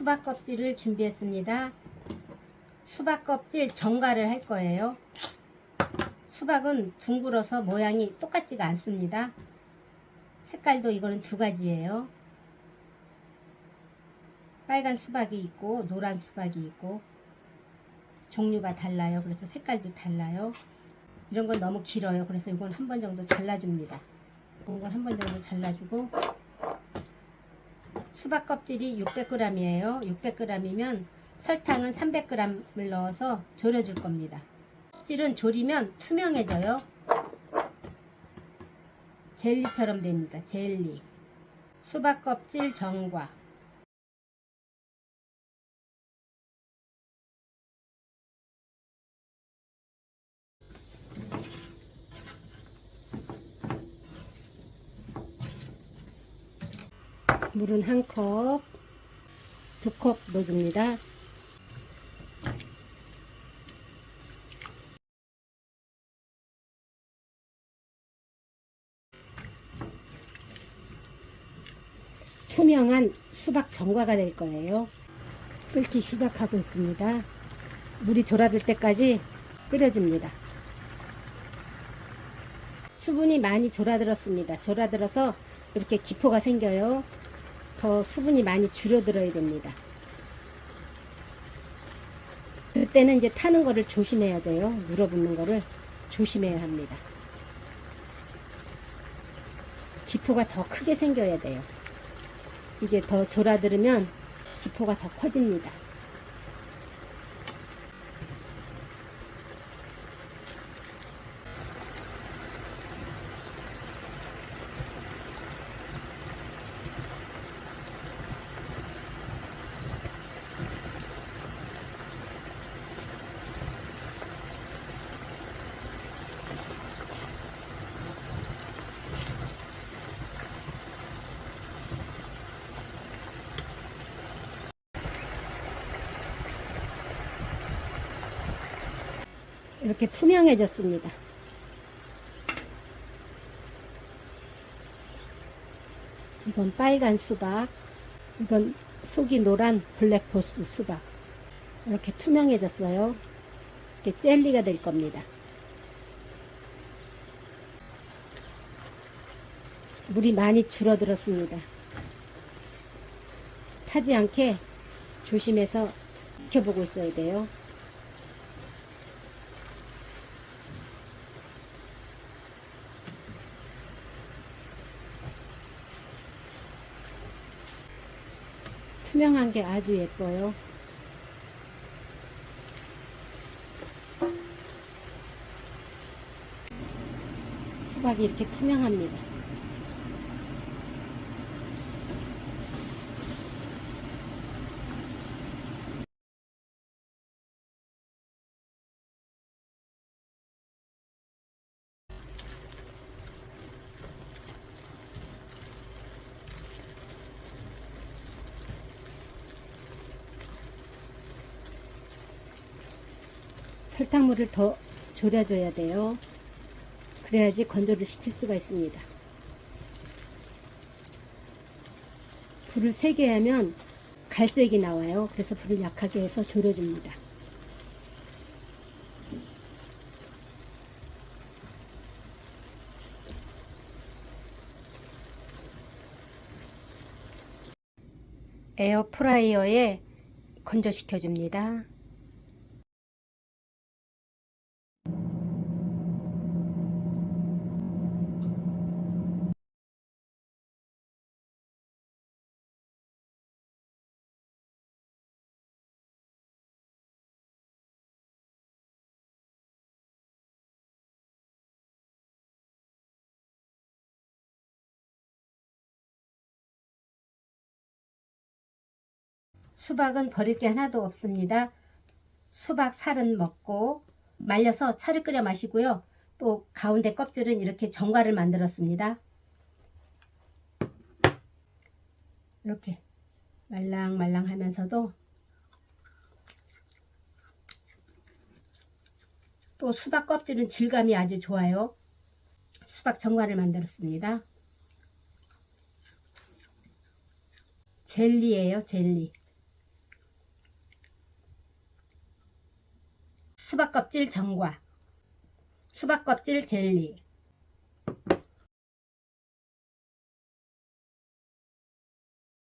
수박 껍질을 준비했습니다. 수박 껍질 정갈을 할 거예요. 수박은 둥글어서 모양이 똑같지가 않습니다. 색깔도 이거는 두 가지예요. 빨간 수박이 있고 노란 수박이 있고 종류가 달라요. 그래서 색깔도 달라요. 이런 건 너무 길어요. 그래서 이건 한 번 정도 잘라줍니다. 이건 한 번 정도 잘라주고 수박 껍질이 600g이에요. 600g이면 설탕은 300g을 넣어서 졸여줄 겁니다. 껍질은 졸이면 투명해져요. 젤리처럼 됩니다. 젤리. 수박 껍질 정과. 물은 한 컵, 두 컵 넣어줍니다. 투명한 수박 정과가 될 거예요. 끓기 시작하고 있습니다. 물이 졸아들 때까지 끓여줍니다. 수분이 많이 졸아들었습니다. 졸아들어서 이렇게 기포가 생겨요. 더 수분이 많이 줄어들어야 됩니다. 그때는 이제 타는 거를 조심해야 돼요. 물어붙는 거를 조심해야 합니다. 기포가 더 크게 생겨야 돼요. 이게 더 졸아들으면 기포가 더 커집니다. 이렇게 투명해졌습니다. 이건 빨간 수박, 이건 속이 노란 블랙포스 수박. 이렇게 투명해졌어요. 이렇게 젤리가 될 겁니다. 물이 많이 줄어들었습니다. 타지 않게 조심해서 지켜보고 있어야 돼요. 투명한 게 아주 예뻐요. 수박이 이렇게 투명합니다. 설탕물을 더 졸여줘야 돼요. 그래야지 건조를 시킬 수가 있습니다. 불을 세게 하면 갈색이 나와요. 그래서 불을 약하게 해서 졸여줍니다. 에어프라이어에 건조시켜 줍니다. 수박은 버릴 게 하나도 없습니다. 수박 살은 먹고 말려서 차를 끓여 마시고요. 또 가운데 껍질은 이렇게 정갈을 만들었습니다. 이렇게 말랑말랑 하면서도 또 수박 껍질은 질감이 아주 좋아요. 수박 정갈을 만들었습니다. 젤리예요, 젤리. 수박 껍질 전과, 수박 껍질 젤리,